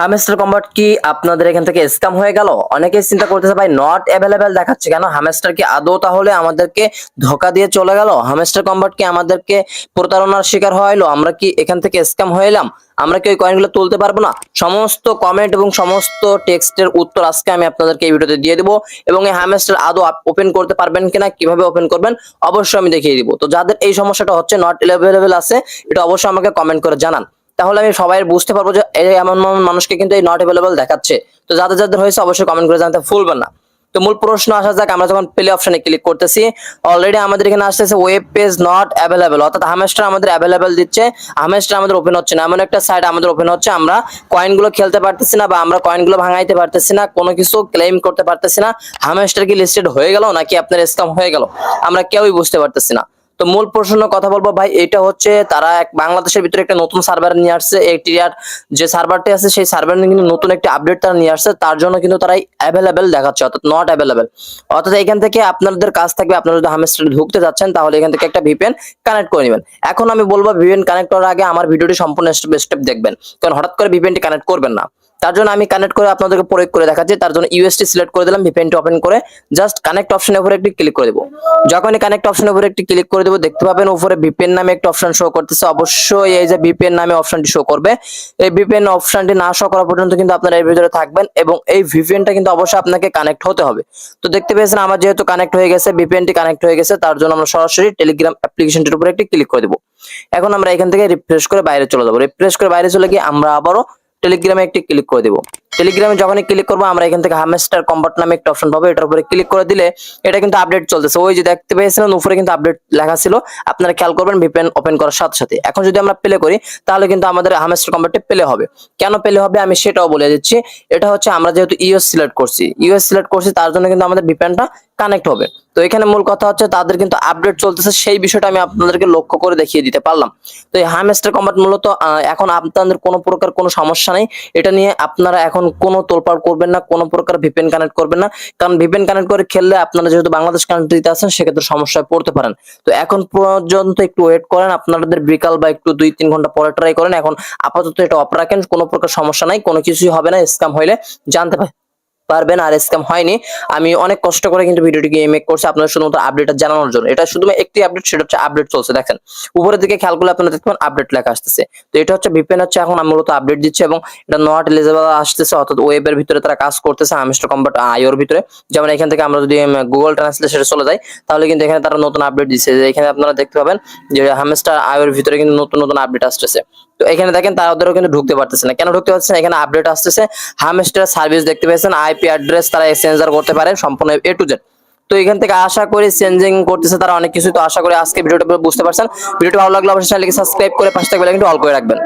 Hamster combat কি আপনাদের এখান থেকে স্ক্যাম হয়ে গেল? অনেকে চিন্তা করতেছে, ভাই নট অ্যাভেলেবেল দেখাচ্ছে কেন? হামেস্টার কি আদৌ তাহলে আমাদেরকে ধোকা দিয়ে চলে গেল? হামেস্টার কম্বাট কি আমাদেরকে প্রতারণার শিকার হইল আমরা কি এখান থেকে স্ক্যাম হইলাম আমরা কি ওই কয়েনগুলো তুলতে পারব না? সমস্ত কমেন্ট এবং সমস্ত টেক্সটের উত্তর আজকে আমি আপনাদেরকে এই ভিডিওতে দিয়ে দিব এবং এই হামেস্টার আদৌ ওপেন করতে পারবেন কিনা, কীভাবে ওপেন করবেন, অবশ্যই আমি দেখিয়ে দিব। তো যাদের এই সমস্যাটা হচ্ছে নট অ্যাভেলেবেল আছে, এটা অবশ্যই আমাকে কমেন্ট করে জানান। তাহলে আমি সবাই বুঝতে পারব যে এমন এমন মানুষকে কিন্তু এই নট অ্যাভেলেবল দেখাচ্ছে। তো যাদের যাদের হয়েছে অবশ্যই কমেন্ট করে জানাতে ভুলবেন না। তো মূল প্রশ্ন আসা যাক, আমরা যখন প্লে অপশনে ক্লিক করতেছি অলরেডি আমাদের এখানে আসতেছে ওয়েব পেজ নট অ্যাভেলেবল অর্থাৎ হামেস্টার আমাদের অ্যাভেলেবল দিচ্ছে হামেস্টার আমাদের ওপেন হচ্ছে না। এমন একটা সাইট আমাদের ওপেন হচ্ছে, আমরা কয়েনগুলো খেলতে পারতেছি না বা আমরা কয়েনগুলো ভাঙাইতে পারতেছি না, কোনো কিছু ক্লেম করতে পারতেছি না। হামেস্টার কি লিস্টেড হয়ে গেল নাকি আপনার স্ক্যাম হয়ে গেল? আমরা কেউই বুঝতে পারতেছি না। তো মূল প্রশ্ন কথা বলব, ভাই, এটা হচ্ছে তারা এক বাংলাদেশের ভিতরে একটা নতুন সার্ভার নিয়ে আসছে এটিআর যে সার্ভারটি আছে সেই সার্ভার কিন্তু নতুন একটা আপডেট তারা নিয়ে আসছে, তার জন্য কিন্তু তারা অ্যাভেলেবেল দেখাচ্ছে, অর্থাৎ নট অ্যাভেলেবেল অর্থাৎ এখান থেকে আপনাদের কাজ থাকবে, আপনারা যদি হামেস্টারে ঢুকতে যাচ্ছেন, তাহলে এখান থেকে একটা ভিপিএন কানেক্ট করে নেবেন। এখন আমি বলব ভিপিএন কানেক্ট করার আগে আমার ভিডিওটি সম্পূর্ণ স্টেপ স্টেপ দেখবেন, কারণ হঠাৎ করে ভিপিএনটি কানেক্ট করবেন না। তার জন্য আমি কানেক্ট করে আপনাদেরকে প্রয়োগ করে দেখাচ্ছি। তার জন্য ইউএসটি সিলেক্ট করে দিলাম ভিপিএনটি ওপেন করে জাস্ট কানেক্ট অপশনের উপরে একটি ক্লিক করে দেবো। যখনই কানেক্ট অপশনের উপরে একটি ক্লিক করে দেবো, দেখতে পাবেন উপরে ভিপিএন নামে একটা অপশন শো করতেছে। অবশ্যই এই যে ভিপিএন নামে অপশনটি শো করবে। এই ভিপিএন অপশনটি না শো করা পর্যন্ত কিন্তু আপনারা এর ভিতরে থাকবেন এবং এই ভিপিএনটা কিন্তু অবশ্যই আপনাকে কানেক্ট হতে হবে। তো দেখতে পেয়েছেন আমার যেহেতু কানেক্ট হয়ে গেছে ভিপিএনটি কানেক্ট হয়ে গেছে, তার জন্য আমরা সরাসরি টেলিগ্রাম অ্যাপ্লিকেশনটির উপরে একটি ক্লিক করে দেবো। এখন আমরা এখান থেকে রিফ্রেশ করে বাইরে চলে যাব। রিফ্রেশ করে বাইরে চলে গিয়ে আমরা আবারও টেলিগ্রামে একটি ক্লিক করে দেবো। টেলিগ্রামে যখনই ক্লিক করব, আমরা এখান থেকে হামেস্টার কম্বাট নামে একটা অপশন পাবো। এটার উপরে ক্লিক করে দিলে এটা কিন্তু আপডেট চলতেছে। ওই যে দেখতে পেয়েছিলেন, উপরে কিন্তু আপডেট লেখা ছিল। আপনারা খেয়াল করবেন ভিপিএন ওপেন করার সাথে সাথে। এখন যদি আমরা প্লে করি, তাহলে কিন্তু আমাদের হামেস্টার কম্বাটে প্লে হবে। কেন প্লে হবে? আমি সেটাও বলে দিচ্ছি। এটা হচ্ছে আমরা যেহেতু ইউএস সিলেক্ট করছি। ইউএস সিলেক্ট করছি, তার জন্য কিন্তু আমাদের ভিপিএনটা কানেক্ট হবে। তো এখানে মূল কথা হচ্ছে, তাদের কিন্তু আপডেট চলতেছে। সেই বিষয়টা আমি আপনাদেরকে লক্ষ্য করে দেখিয়ে দিতে পারলাম। তো এই হামেস্টার কম্বাট মূলত এখন আপনাদের কোনো প্রকার কোনো সমস্যা নেই। এটা নিয়ে আপনারা এখন কোনো তোলপাড় করবেন না, কোনো প্রকার ভিপেন কানেক্ট করবেন না। কারণ ভিপেন কানেক্ট করে খেললে আপনারা যেহেতু বাংলাদেশ কান্ট্রিতে আছেন, সেক্ষেত্রে সমস্যায় পড়তে পারেন। তো এখন পর্যন্ত একটু ওয়েট করেন, আপনাদের বিকাল বা একটু দুই তিন ঘণ্টা পরে ট্রাই করেন। এখন আপাতত এটা অফ রাখেন, কোনো প্রকার সমস্যা নাই, কোনো কিছুই হবে না স্ক্যাম হইলে জানতে পারেন। পারবেন আর স্ক্যাম হয়নি। আমি অনেক কষ্ট করে কিন্তু ভিডিওটিকে মেক করছি আপনাদের শুধুমাত্র আপডেটটা জানানোর জন্য। এটা শুধু একটি আপডেট সেটা হচ্ছে আপডেট চলছে, দেখেন। উপরের দিকে খেয়াল করলে আপনারা দেখতে পান আপডেট লেখা আসতেছে। তো এটা হচ্ছে ভিপিএন হচ্ছে এখন মূলত আপডেট দিচ্ছে এবং এটা নট এলিজেবল আসতেছে, অর্থাৎ ওয়েবের ভিতরে তারা কাজ করতেছে আমিস্টার কম্বাট আইওর ভিতরে। যেমন এখান থেকে আমরা যদি গুগল ট্রান্সলেশনে চলে যাই, তাহলে কিন্তু এখানে তারা নতুন আপডেট দিচ্ছে যে এখানে আপনারা দেখতে পাবেন যে হামেস্টার আইওর ভিতরে কিন্তু নতুন নতুন আপডেট আসতেছে। তো এখানে দেখেন তারা ওদেরও কিন্তু ঢুকতে পারতেছে না। কেন ঢুকতে পারতেছে না? এখানে আপডেট আসতেছে। হামেস্টার সার্ভিস দেখতে পেয়েছেন আইপি অ্যাড্রেস তারা এক্সচেঞ্জার করতে পারে সম্পূর্ণ এ টু জেড তো এখান থেকে আশা করি চেঞ্জিং করতেছে তারা অনেক কিছু তো আশা করি আজকে ভিডিওটা বুঝতে পারছেন। ভিডিওটা ভালো লাগলে অবশ্যই চ্যানেলকে সাবস্ক্রাইব করে পাশে থাকবে কিন্তু অল করে রাখবেন।